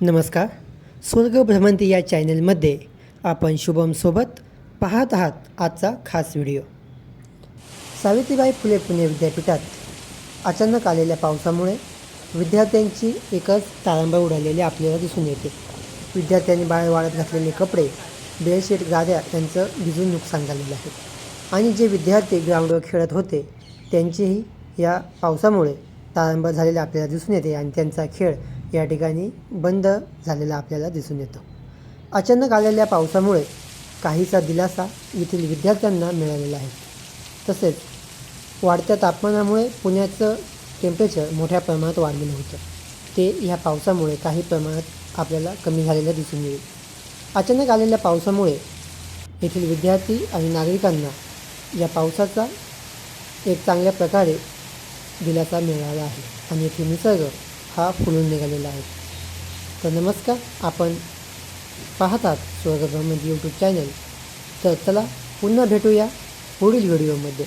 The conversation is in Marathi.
नमस्कार. स्वर्ग भ्रमंती या चॅनलमध्ये आपण शुभमसोबत पाहत आहात आजचा खास व्हिडिओ सावित्रीबाई फुले पुणे विद्यापीठात अचानक आलेल्या पावसामुळे विद्यार्थ्यांची एकच तारांबळ उडालेली आपल्याला दिसून येते. विद्यार्थ्यांनी बाळ वाळत घातलेले कपडे बेडशीट गाद्या यांचं भिजून नुकसान झालेलं आहे. आणि जे विद्यार्थी ग्राउंडवर खेळत होते त्यांचीही या पावसामुळे प्रारंभ झालेला आपल्याला दिसून येते आणि त्यांचा खेळ या ठिकाणी बंद झालेला आपल्याला दिसून येतो. अचानक आलेल्या पावसामुळे काहीसा दिलासा येथील विद्यार्थ्यांना मिळालेला आहे. तसेच वाढत्या तापमानामुळे पुण्याचं टेम्परेचर मोठ्या प्रमाणात वाढलेलं होतं. ते ह्या पावसामुळे काही प्रमाणात आपल्याला कमी झालेलं दिसून येईल. अचानक आलेल्या पावसामुळे येथील विद्यार्थी आणि नागरिकांना या पावसाचा एक चांगल्या प्रकारे दिलासा मिळाला आहे. आणि येथे निसर्ग हा फुलून निघालेला आहे. तर नमस्कार आपण पाहतात स्वर्गभ्रमंत यूट्यूब चॅनल तर चला पुन्हा भेटूया पुढील व्हिडिओमध्ये